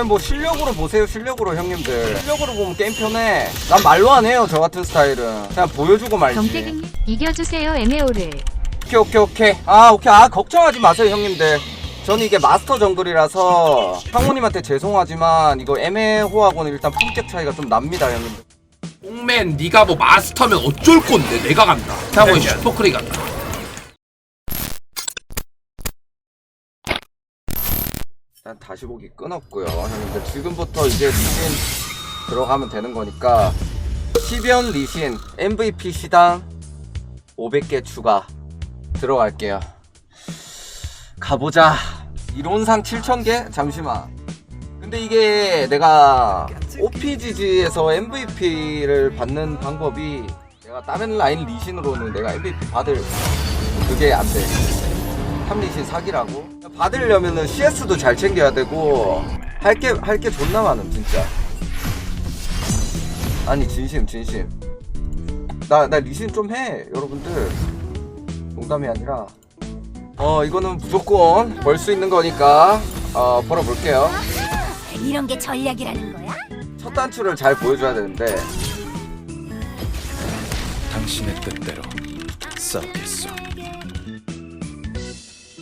아니 뭐 실력으로 보세요 실력으로 형님들. 실력으로 보면 게임 편해. 난 말로 안 해요 저 같은 스타일은. 그냥 보여주고 말지. 정태균님 이겨주세요 에메오를. 오케이 오케이 오케이. 아 오케이. 아 걱정하지 마세요 형님들. 저는 이게 마스터 정글이라서 상무님한테 죄송하지만 이거 애매호하고는 일단 품격 차이가 좀 납니다 형님들. 옥맨 네가 뭐 마스터면 어쩔 건데? 내가 간다. 하고 슈퍼크리 간다 일단 다시 보기 끊었고요. 형님들 지금부터 이제 리신 들어가면 되는 거니까 10연 리신 MVP 시당 500개 추가 들어갈게요. 가보자. 이론상 7000개? 잠시만. 근데 이게 내가 OPGG에서 MVP를 받는 방법이 내가 다른 라인 리신으로는 내가 MVP 받을 그게 안돼 3리신 사기라고? 받으려면은 CS도 잘 챙겨야 되고 할 게 할 게 존나 많음 진짜 아니 진심 진심 나 나 리신 좀 해 여러분들 농담이 아니라 어 이거는 무조건 벌 수 있는 거니까 어 벌어볼게요 이런 게 전략이라는 거야? 첫 단추를 잘 보여줘야 되는데 당신의 뜻대로 싸우겠소.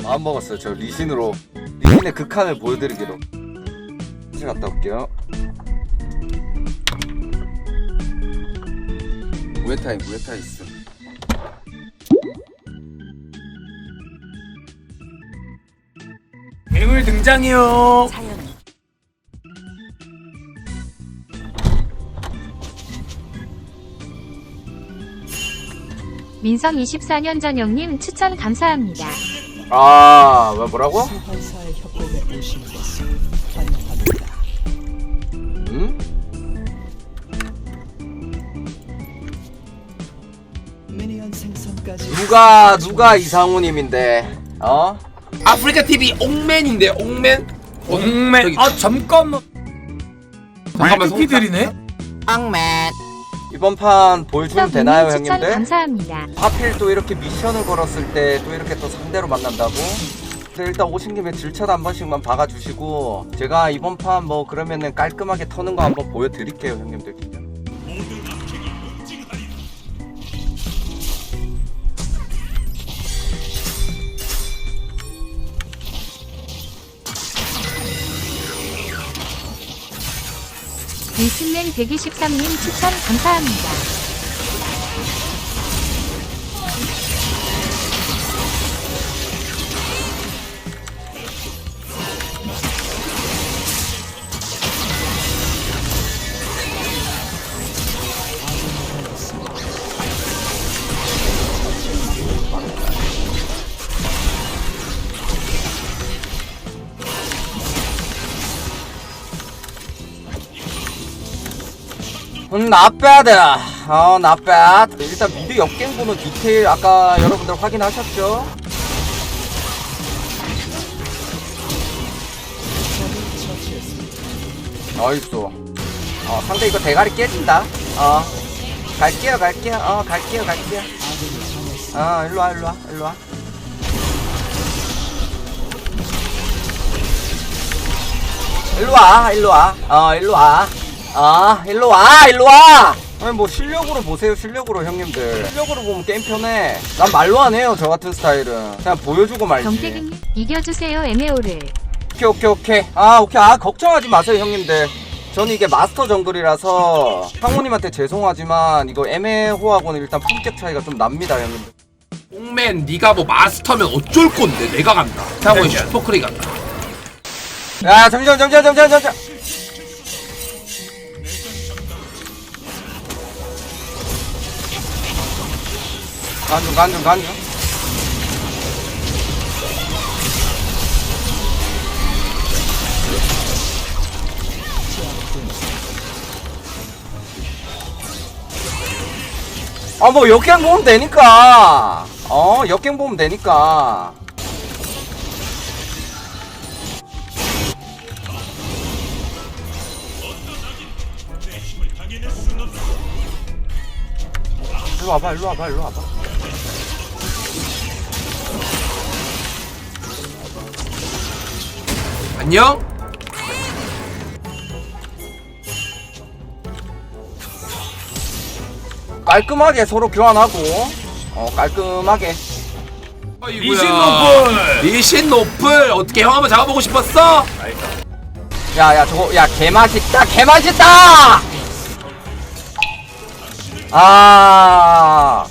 마음 먹었어요. 저 리신으로. 리신의 극한을 보여드리기로. 다시 갔다 올게요. 무에타이 무에타이스. 괴물 등장이요. 자연 민성 24년 전형님 추천 감사합니다 아 뭐- 뭐라고? 소환사의 협곡에 오신 것을 환영합니다. 응? 미니언 생성까지 누가 누가 이상우님인데 어? 아프리카 TV 옥맨인데 옥맨 옥맨 아 잠깐만 잠깐만 피들이네 이번 판 보여주면 되나요 추천 형님들? 감사합니다 하필 또 이렇게 미션을 걸었을 때 또 이렇게 또 상대로 만난다고? 근데 일단 오신 김에 질차도 한 번씩만 박아주시고 제가 이번 판 뭐 그러면은 깔끔하게 터는 거 한번 보여드릴게요 형님들 일신랭 123님 추천 감사합니다 음, bad. 어, not bad. 일단 미드 역갱 보는 디테일 아까 여러분들 확인하셨죠? 나이스. 어, 상대 이거 대가리 깨진다. 어. 갈게요, 갈게요. 어, 갈게요, 갈게요. 어, 일로 와, 일로 와, 일로 와. 일로 와, 일로 와. 어, 일로 와. 어, 일로 와, 일로 와. 아니 뭐 실력으로 보세요, 실력으로 형님들. 실력으로 보면 게임 편해. 난 말로 안 해요, 저 같은 스타일은. 그냥 보여주고 말지. 정태균님 이겨주세요 에메오를 오케이, 오케이, 오케이. 아, 오케이. 아, 걱정하지 마세요, 형님들. 저는 이게 마스터 정글이라서 상무님한테 죄송하지만 이거 애매호하고는 일단 품격 차이가 좀 납니다, 형님들. 옥맨 네가 뭐 마스터면 어쩔 건데 내가 간다 하고 슈퍼크리 간다 야, 잠시만, 잠시만, 잠시만, 잠시만. 간중, 간중, 간중. 아, 뭐, 역행 보면 되니까. 어, 역행 보면 되니까. 일로 와봐, 일로 와봐, 일로 와봐. 안녕. 깔끔하게 서로 교환하고 어 깔끔하게. 아, 미신 노플! 미신 노플! 어떻게 형 한번 잡아보고 싶었어? 야야 저거 야 개맛있다 개맛있다! 아.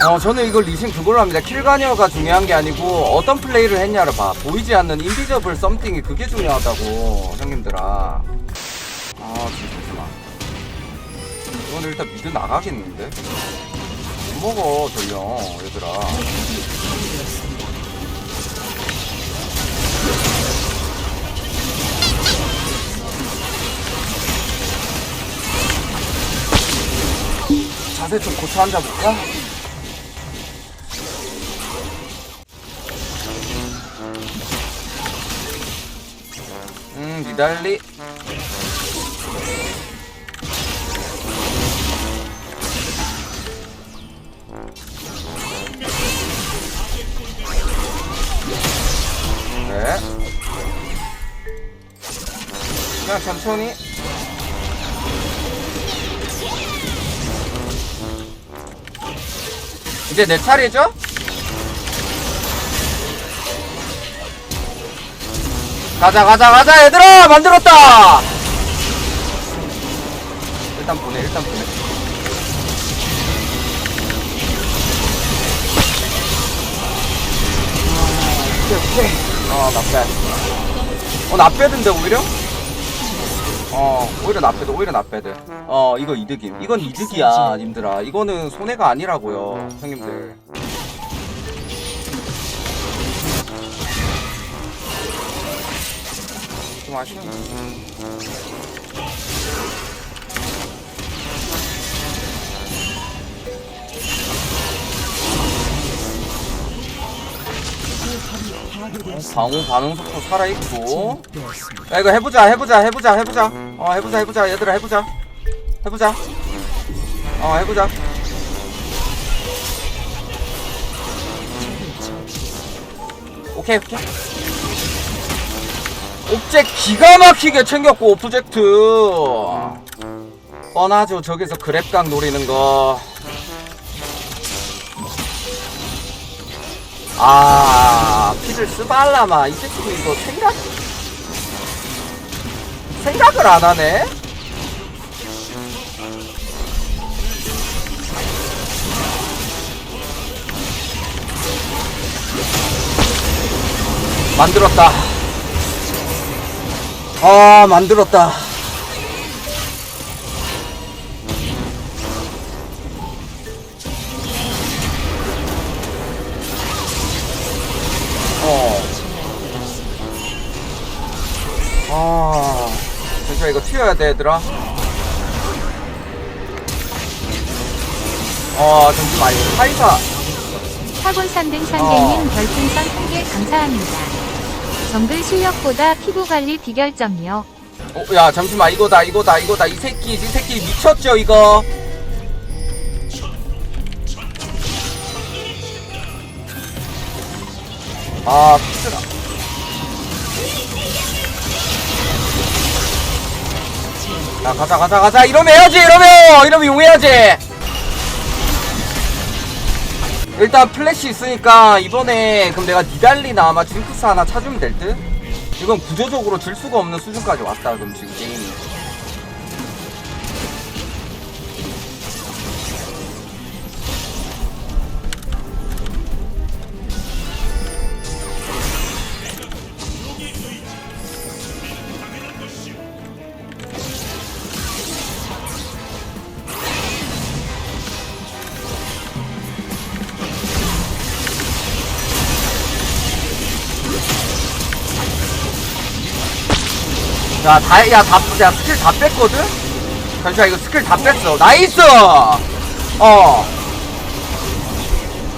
어, 저는 이걸 리신 그걸로 합니다. 킬가니어가 중요한 게 아니고 어떤 플레이를 했냐를 봐. 보이지 않는 인비저블 썸띵이 그게 중요하다고, 형님들아. 아, 잠시만. 이건 일단 미드 나가겠는데? 못 먹어, 전령, 얘들아. 자세 좀 고쳐 앉아볼까? 음, 니달리. 네. 그냥 천천히. 이제 내 차례죠? 가자 가자 가자 얘들아! 만들었다! 일단 보내 일단 보내. 오케이 오케이. 어 나빼. 어 나빼든데 오히려? 어 오히려 나빼드 오히려 나빼드 어 이거 이득임. 이건 이득이야 님들아. 이거는 손해가 아니라고요 형님들 좀 아쉬워 방어 반응 속도 살아있고. 야 이거 해보자 해보자 해보자 해보자. 어 해보자 해보자. 얘들아 해보자. 해보자. 어 해보자. 오케이 오케이 옵젝 기가 막히게 챙겼고 오브젝트 뻔하죠 저기서 그랩각 노리는 거 아, 피를 쓰발라마. 이 새끼도 이거 생각, 생각을 안 하네? 만들었다. 아, 만들었다. 어. 아, 잠시만 이거 튀어야 돼, 얘들아. 어, 잠시만 이거 카이사. 사곤 3등 어. 상대님 별풍선 1개 감사합니다. 정글 실력보다 피부 관리 비결점이요. 어, 야, 잠시만 이거다, 이거다, 이거다. 이 새끼, 이 새끼 미쳤죠, 이거. 아, 피스라. 자, 가자, 가자, 가자. 이러면 해야지, 이러면! 이러면 용해야지! 일단 플래시 있으니까 이번에 그럼 내가 니달리나 아마 징크스 하나 찾으면 될 듯? 이건 구조적으로 질 수가 없는 수준까지 왔다, 그럼 지금 게임이. 야, 다, 야, 다, 야, 스킬 다 뺐거든? 잠시만, 이거 스킬 다 뺐어. 나이스! 어.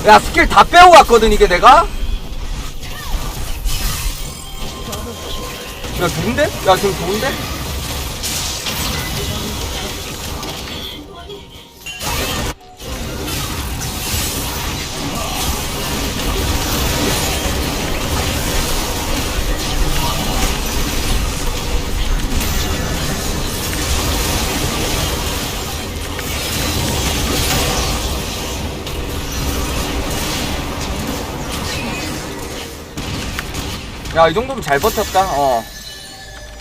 야, 스킬 다 빼고 갔거든, 이게 내가? 야, 좋은데? 야, 지금 좋은데? 야, 이 정도면 잘 버텼다. 어.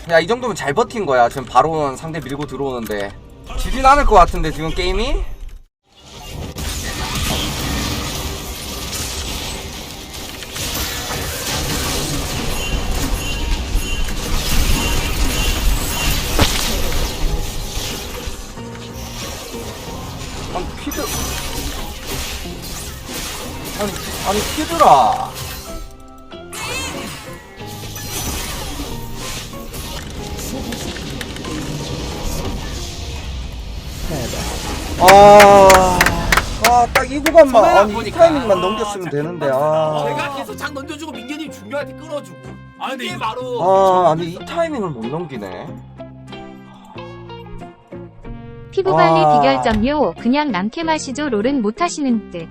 야, 이 정도면 잘 버틴 거야. 지금 바로 상대 밀고 들어오는데. 지진 않을 것 같은데, 지금 게임이? 아니, 피드. 아니, 아니, 피드라. 아, 아, 딱 이 구간만, 아니, 이 보니까. 타이밍만 넘겼으면 되는데, 아. 내가 계속 장 던져주고 민규님 중요할 때 끌어주고. 아 근데 이게 바로 아, 아니, 이 타이밍을 못 넘기네. 피부 관리 아. 비결점요. 그냥 남캐 마시죠. 롤은 못 하시는 듯.